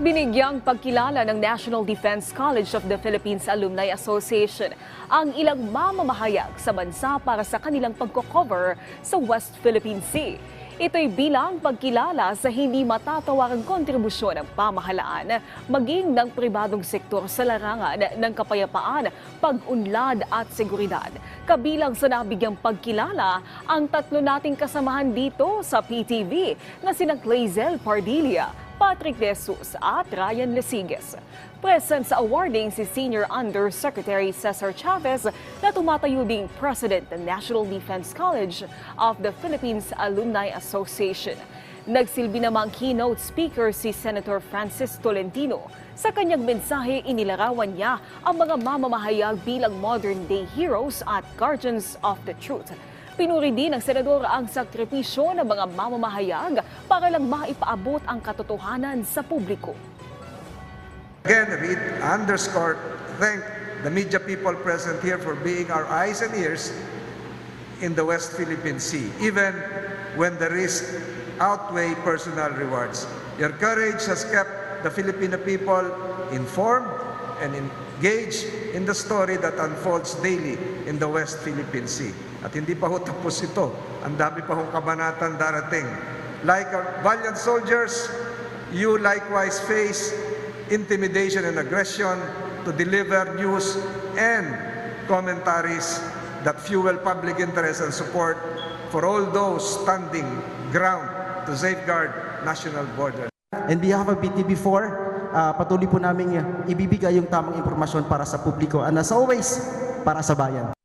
Binigyang pagkilala ng National Defense College of the Philippines Alumni Association ang ilang mamamahayag sa bansa para sa kanilang pagkocover sa West Philippine Sea. Ito'y bilang pagkilala sa hindi matatawarang kontribusyon ng pamahalaan maging ng pribadong sektor sa larangan ng kapayapaan, pag-unlad at seguridad. Kabilang sa nabigyang pagkilala ang tatlo nating kasamahan dito sa PTV na sina Clazel Pardilla, Patrick De Jesus at Ryan Lesiges. Present sa awarding si Senior Undersecretary Cesar Chavez na tumatayo ding President ng National Defense College of the Philippines Alumni Association. Nagsilbi namang keynote speaker si Senator Francis Tolentino. Sa kanyang mensahe, inilarawan niya ang mga mamamahayag bilang modern-day heroes at guardians of the truth. Pinuri din ng senador ang sakripisyo ng mga mamamahayag para lang maipaabot ang katotohanan sa publiko. Again, read, underscore, thank the media people present here for being our eyes and ears in the West Philippine Sea, even when the risk outweigh personal rewards. Your courage has kept the Filipino people informed and engaged in the story that unfolds daily in the West Philippine Sea. At hindi pa ho tapos ito. Ang dami pa hong kabanatan darating. Like valiant soldiers, you likewise face intimidation and aggression to deliver news and commentaries that fuel public interest and support for all those standing ground to safeguard national borders. On behalf of BTV4, uh, patuloy po namin ibibigay yung tamang impormasyon para sa publiko and as always, para sa bayan.